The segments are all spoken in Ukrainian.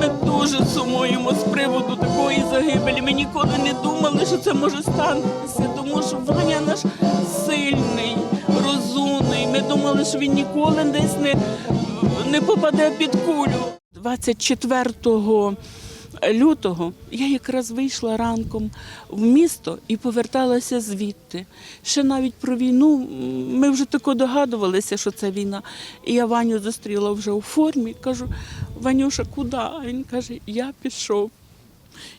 Ми дуже сумуємо з приводу такої загибелі. Ми ніколи не думали, що це може статися, тому що Ваня наш сильний, розумний. Ми думали, що він ніколи десь не, не попаде під кулю. 24 лютого я якраз вийшла ранком в місто і поверталася звідти. Ще навіть про війну ми вже тако догадувалися, що це війна. І я Ваню зустріла вже у формі. Кажу, Ванюша, куди? Він каже, я пішов.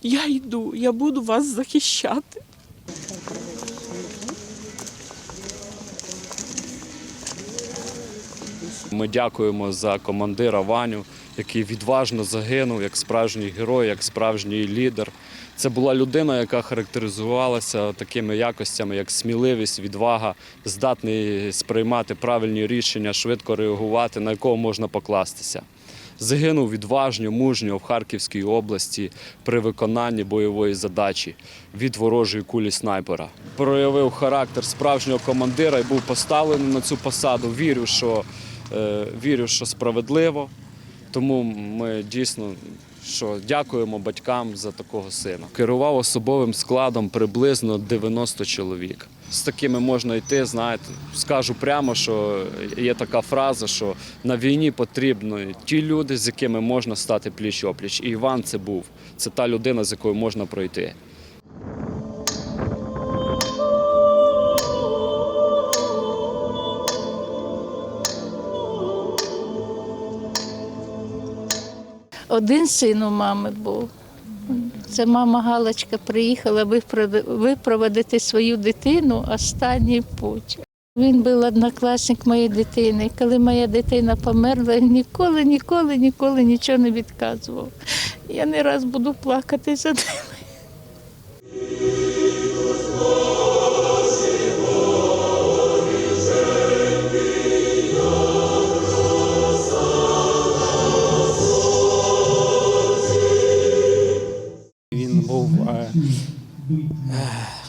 Я йду, я буду вас захищати. Ми дякуємо за командира Ваню, який відважно загинув як справжній герой, як справжній лідер. Це була людина, яка характеризувалася такими якостями, як сміливість, відвага, здатний сприймати правильні рішення, швидко реагувати, на якого можна покластися. Загинув відважно, мужньо в Харківській області при виконанні бойової задачі від ворожої кулі снайпера. Проявив характер справжнього командира і був поставлений на цю посаду. Вірю, що, е, вірю, що справедливо. Тому ми дійсно що дякуємо батькам за такого сина. Керував особовим складом приблизно 90 чоловік. З такими можна йти. Знаєте, скажу прямо, що є така фраза, що на війні потрібні ті люди, з якими можна стати пліч опліч. І Іван це був. Це та людина, з якою можна пройти. Один син у мами був. Це мама Галочка приїхала випроводи- випроводити свою дитину останній путь. Він був однокласник моєї дитини. Коли моя дитина померла, він ніколи, ніколи, ніколи нічого не відказував. Я не раз буду плакати за ним.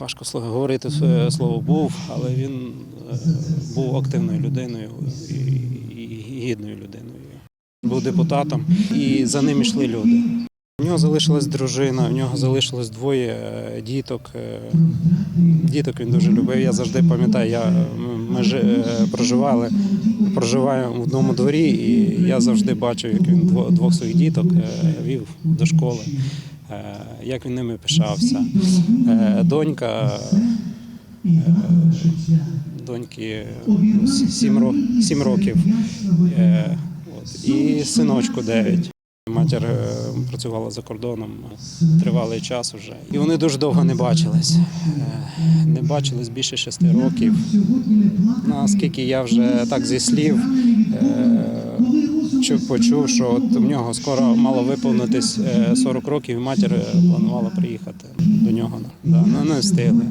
Важко говорити е, слово був, але він е, був активною людиною і, гідною людиною. Був депутатом, і за ним йшли люди. У нього залишилась дружина, в нього залишилось двоє е, діток. Діток він дуже любив. Я завжди пам'ятаю, я, ми е, проживали, проживаємо в одному дворі, і я завжди бачив, як він дво- двох своїх діток вів до школи, як він ними пишався. Е, Донька. е, Доньки сім, ро- сім років е, і синочку дев'ять. Матір е, працювала за кордоном тривалий час вже. І вони дуже довго не бачились. Е, Не бачились більше шести років. Наскільки я вже так зі слів е, почув, що от в нього скоро мало виповнитись е, 40 років, і матір е, планувала приїхати до нього. Да, ну, не встигли.